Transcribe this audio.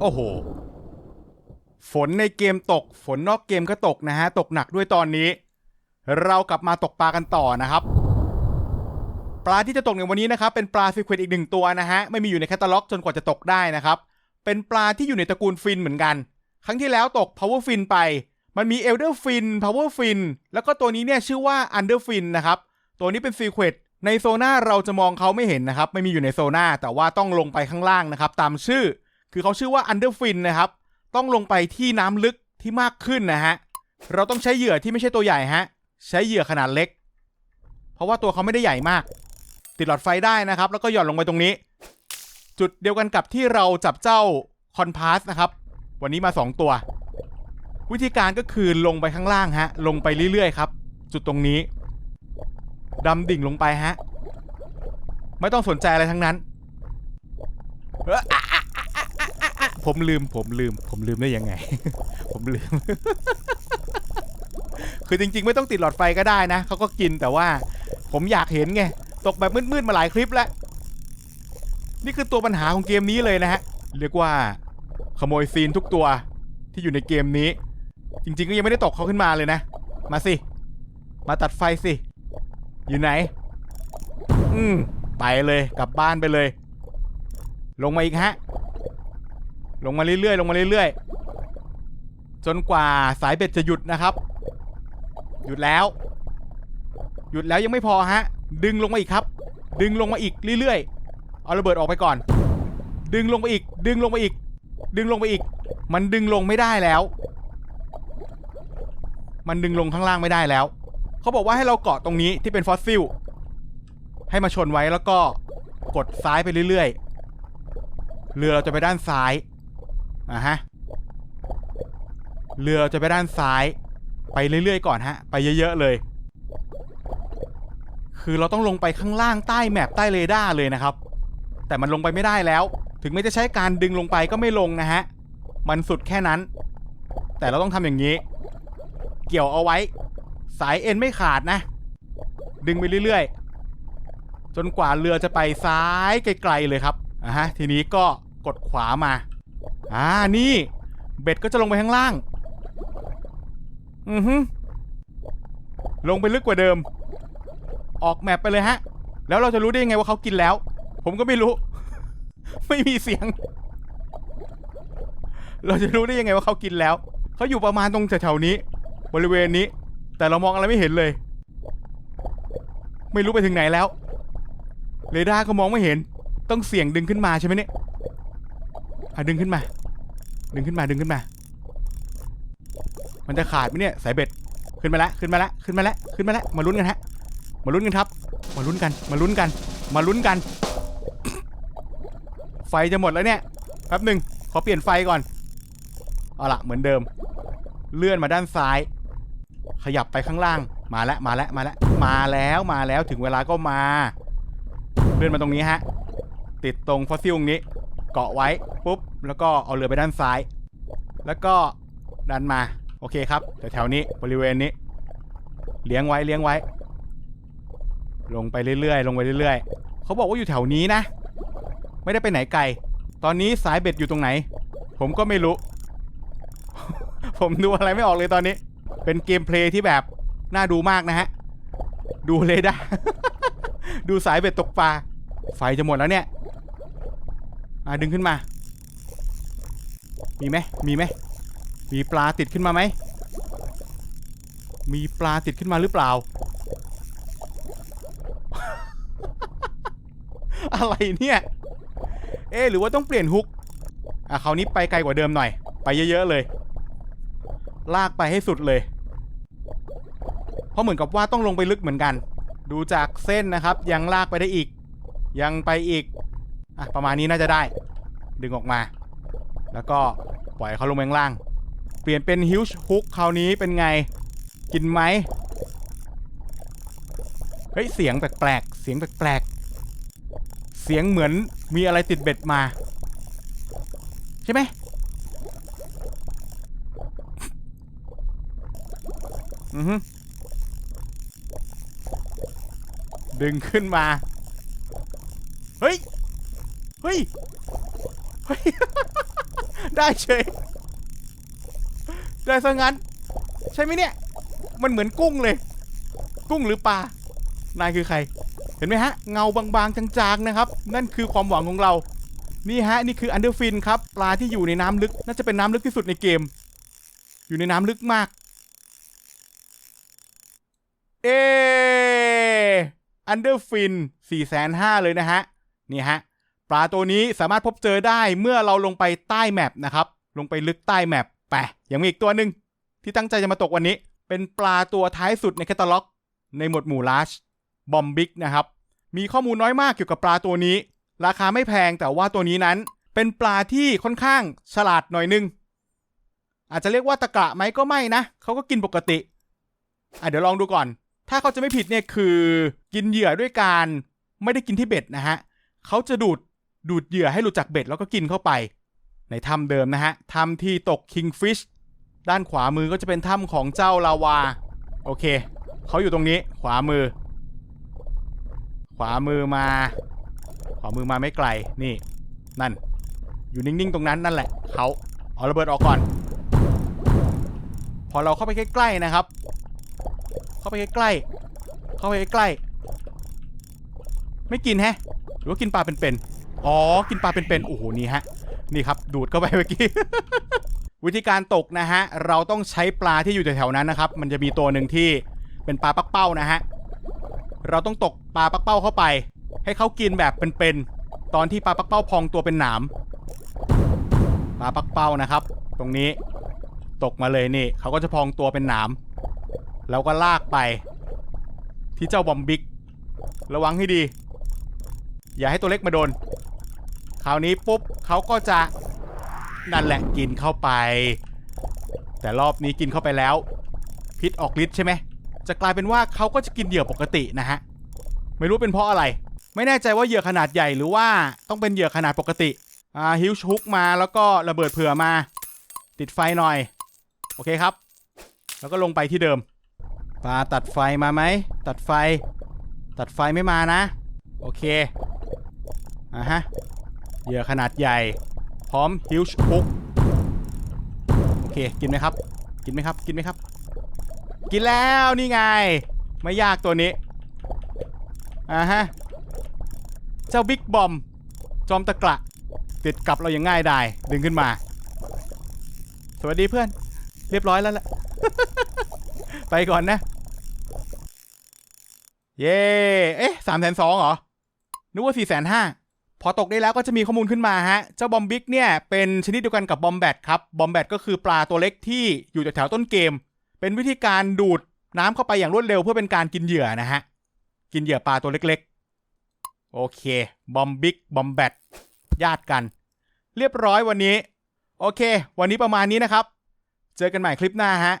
โอ้โห ฝนในเกมตก ฝนนอกเกมก็ตกนะฮะ ตกหนักด้วยตอนนี้ เรากลับมาตกปลากันต่อนะครับ ปลาที่จะตกในวันนี้นะครับ เป็นปลาซีเควนอีกหนึ่งตัวนะฮะ ไม่มีอยู่ในแคตตาล็อกจนกว่าจะตกได้นะครับ เป็นปลาที่อยู่ในตระกูลฟินเหมือนกัน ครั้งที่แล้วตก power fin ไป มันมี elder fin power fin แล้วก็ตัวนี้เนี่ยชื่อว่า under fin นะครับ ตัวนี้เป็นซีเควนในโซน่าเราจะมองเขาไม่เห็นนะครับ ไม่มีอยู่ในโซน่าแต่ว่าต้องลงไปข้างล่างนะครับ ตามชื่อ คือเขาชื่อว่า under fin นนะครับ ต้องลงไปที่น้ำลึกที่มากขึ้นนะฮะ เราต้องใช้เหยื่อที่ไม่ใช่ตัวใหญ่ฮะ ใช้เหยื่อขนาดเล็ก เพราะว่าตัวเขาไม่ได้ใหญ่มาก ติดหลอดไฟได้นะครับ แล้วก็หย่อนลงไปตรงนี้ จุดเดียวกันกับที่เราจับเจ้าคอนพาสนะครับ วันนี้มา 2 ตัว วิธีการก็คือลงไปข้างล่างฮะ ลงไปเรื่อยๆครับ จุดตรงนี้ดำดิ่งลงไปฮะ ไม่ต้องสนใจอะไรทั้งนั้น ผมลืมผมลืม ผมลืมได้ยังไง ผมลืม คือจริง ๆ ไม่ต้องติดหลอดไฟก็ได้นะเขาก็กินแต่ว่า ผมอยากเห็นไงตกแบบมืดๆมาหลายคลิปแล้ว นี่คือตัวปัญหาของเกมนี้เลยนะฮะ เรียกว่า ขโมยซีนทุกตัวที่อยู่ในเกมนี้ จริง ๆ ก็ยังไม่ได้ตกเขาขึ้นมาเลยนะ มาสิ มาตัดไฟสิ อยู่ไหน อืมไปเลยกลับบ้านไปเลย ลงมาอีกฮะ ลงมาเรื่อยๆ ลงมาเรื่อยๆ จนกว่าสายเบ็ดจะหยุดนะครับ หยุดแล้ว หยุดแล้วยังไม่พอฮะ ดึงลงมาอีกครับ ดึงลงมาอีกเรื่อยๆ เอาระเบิดออกไปก่อน ดึงลงไปอีก ดึงลงไปอีก ดึงลงไปอีก มันดึงลงไม่ได้แล้ว มันดึงลงข้างล่างไม่ได้แล้ว เขาบอกว่าให้เราเกาะตรงนี้ที่เป็นฟอสซิล ให้มาชนไว้แล้วก็กดซ้ายไปเรื่อยๆ เรือเราจะไปด้านซ้าย อะฮะ เรือจะไปด้านซ้าย ไปเรื่อยๆก่อนฮะ ไปเยอะๆเลย คือเราต้องลงไปข้างล่างใต้แมปใต้เรดาร์เลยนะครับ แต่มันลงไปไม่ได้แล้ว ถึงแม้จะใช้การดึงลงไปก็ไม่ลงนะฮะ มันสุดแค่นั้น แต่เราต้องทำอย่างนี้ เกี่ยวเอาไว้ สายเอ็นไม่ขาดนะ ดึงไปเรื่อยๆ จนกว่าเรือจะไปซ้ายไกลๆเลยครับอะฮะ ทีนี้ก็กดขวามา อ่านี่ เบ็ดก็จะลงไปข้างล่าง อือฮึลงไปลึกกว่าเดิม ออกแมปไปเลยฮะ แล้วเราจะรู้ได้ยังไงว่าเขากินแล้ว ผมก็ไม่รู้ ไม่มีเสียง เราจะรู้ได้ยังไงว่าเขากินแล้ว เขาอยู่ประมาณตรงแถวๆนี้ บริเวณนี้ แต่เรามองอะไรไม่เห็นเลย ไม่รู้ไปถึงไหนแล้ว เรดาร์ก็มองไม่เห็น ต้องเสี่ยงดึงขึ้นมาใช่ไหมเนี่ย อะดึงขึ้นมา ดึงขึ้นมาดึงขึ้นมา มันจะขาดไหมเนี่ยสายเบ็ดขึ้นมาแล้วขึ้นมาแล้วขึ้นมาแล้วขึ้นมาแล้วมาลุ้นกันฮะ มาลุ้นกันครับ มาลุ้นกัน มาลุ้นกัน มาลุ้นกัน ไฟจะหมดแล้วเนี่ยแป๊บหนึ่งขอเปลี่ยนไฟก่อนเอาละเหมือนเดิม เลื่อนมาด้านซ้าย ขยับไปข้างล่างมาแล้วมาแล้วมาแล้วมาแล้วมาแล้วถึงเวลาก็มา เลื่อนมาตรงนี้ฮะ ติดตรงฟอสซิลตรงนี้ เกาะไว้ปุ๊บแล้วก็เอาเรือไปด้านซ้าย แล้วก็ดันมาโอเคครับแถวๆนี้บริเวณนี้ เลี้ยงไว้เลี้ยงไว้ ลงไปเรื่อยๆ ลงไปเรื่อยๆเขาบอกว่าอยู่แถวนี้นะ ไม่ได้ไปไหนไกล ตอนนี้สายเบ็ดอยู่ตรงไหน ผมก็ไม่รู้ ผมดูอะไรไม่ออกเลยตอนนี้ เป็นเกมเพลย์ที่แบบน่าดูมากนะฮะ ดูเลยได้ ดูสายเบ็ดตกปลาไฟจะหมดแล้วเนี่ย อ่าดึงขึ้นมา มีไหมมีไหมมีปลาติดขึ้นมาไหม มีปลาติดขึ้นมาหรือเปล่า อะไรเนี่ย เอ๊หรือว่าต้องเปลี่ยนฮุก อะคราวนี้ไปไกลกว่าเดิมหน่อย ไปเยอะๆเลย ลากไปให้สุดเลย เพราะเหมือนกับว่าต้องลงไปลึกเหมือนกัน ดูจากเส้นนะครับ ยังลากไปได้อีก ยังไปอีก อะประมาณนี้น่าจะได้ ดึงออกมา แล้วก็ปล่อยเขาลงไปข้างล่าง เปลี่ยนเป็นฮิวช์ฮุกคราวนี้เป็นไง กินไหมเฮ้ยเสียงแปลกๆ เสียงแปลกๆ เสียงเหมือนมีอะไรติดเบ็ดมา ใช่ไหม อือฮึดึงขึ้นมา เฮ้ย เฮ้ย เฮ้ย ได้เฉย ได้ซะงั้น ใช่ไหมเนี่ย มันเหมือนกุ้งเลย กุ้งหรือปลา นายคือใคร เห็นไหมฮะ เงาบางๆ จางๆ นะครับ นั่นคือความหวังของเรา นี่ฮะ นี่คืออันเดอร์ฟินครับ ปลาที่อยู่ในน้ำลึก น่าจะเป็นน้ำลึกที่สุดในเกม อยู่ในน้ำลึกมาก เออันเดอร์ฟิน4 5 0 0เลยนะฮะ นี่ฮะ ปลาตัวนี้สามารถพบเจอได้เมื่อเราลงไปใต้แมปนะครับลงไปลึกใต้แมปไปยังมีอีกตัวหนึ่งที่ตั้งใจจะมาตกวันนี้ เป็นปลาตัวท้ายสุดในแคตตาล็อก ในหมวดหมู่ลาชบอมบิกนะครับมีข้อมูลน้อยมากเกี่ยวกับปลาตัวนี้ ราคาไม่แพงแต่ว่าตัวนี้นั้น เป็นปลาที่ค่อนข้างฉลาดหน่อยนึง อาจจะเรียกว่าตะกระไหมก็ไม่นะเขาก็กินปกติอะเดี๋ยวลองดูก่อน ถ้าเขาจะไม่ผิดเนี่ยคือ กินเหยื่อด้วยการไม่ได้กินที่เบ็ดนะฮะเขาจะดูด ดูดเหยื่อให้หลุดจากเบ็ดแล้วก็กินเข้าไป ในถ้ำเดิมนะฮะถ้ำที่ตก Kingfish ด้านขวามือก็จะเป็นถ้ำของเจ้าลาวา โอเค เขาอยู่ตรงนี้ ขวามือ ขวามือมา ขวามือมาไม่ไกล นี่ นั่น อยู่นิ่งๆ ตรงนั้นนั่นแหละ เขาเอาระเบิดออกก่อน พอเราเข้าไปใกล้ๆนะครับ เข้าไปใกล้ๆ เข้าไปใกล้ๆ ไม่กินแฮะ หรือว่ากินปลาเป็นๆ อ๋อ กินปลาเป็นๆ โอ้โห นี่ฮะ นี่ครับ ดูดเข้าไปเมื่อกี้ วิธีการตกนะฮะ เราต้องใช้ปลาที่อยู่แถวๆนั้นนะครับ มันจะมีตัวหนึ่งที่เป็นปลาปักเป้านะฮะ เราต้องตกปลาปักเป้าเข้าไป ให้เขากินแบบเป็นๆ ตอนที่ปลาปักเป้าพองตัวเป็นหนาม ปลาปักเป้านะครับ ตรงนี้ ตกมาเลยนี่ เขาก็จะพองตัวเป็นหนาม แล้วก็ลากไป ที่เจ้าบอมบิก ระวังให้ดี อย่าให้ตัวเล็กมาโดน คราวนี้ปุ๊บเขาก็จะนั่นแหละกินเข้าไป แต่รอบนี้กินเข้าไปแล้ว พิษออกฤทธิ์ใช่ไหมจะกลายเป็นว่าเขาก็จะกินเหยื่อปกตินะฮะไม่รู้เป็นเพราะอะไร ไม่แน่ใจว่าเหยื่อขนาดใหญ่หรือว่าต้องเป็นเหยื่อขนาดปกติอ่าฮิวชุกมาแล้วก็ระเบิดเผื่อมา ติดไฟหน่อย โอเคครับ แล้วก็ลงไปที่เดิมปลาตัดไฟมาไหมตัดไฟ ตัดไฟไม่มานะ โอเคอะฮะ เหยื่อขนาดใหญ่ พร้อมฮิวช์ฮุกโอเค กินไหมครับ กินไหมครับ กินไหมครับ กินแล้วนี่ไง ไม่ยากตัวนี้ อ่าฮะ เจ้าบิ๊กบอม จอมตะกระติดกับเราอย่างง่ายได้ดึงขึ้นมา สวัสดีเพื่อน เรียบร้อยแล้วแหละ ไปก่อนนะ เย้ เอ๊ะสามแสนสองเหรอ นึกว่าสี่แสนห้า พอตกได้แล้วก็จะมีข้อมูลขึ้นมาฮะ เจ้าบอมบิกเนี่ย เป็นชนิดเดียวกันกับบอมแบทครับ บอมแบทก็คือปลาตัวเล็กที่อยู่แถวๆต้นเกม เป็นวิธีการดูดน้ำเข้าไปอย่างรวดเร็วเพื่อเป็นการกินเหยื่อนะฮะ กินเหยื่อปลาตัวเล็กๆ โอเค บอมบิกบอมแบทญาติกัน เรียบร้อยวันนี้ โอเค วันนี้ประมาณนี้นะครับ เจอกันใหม่คลิปหน้าฮะ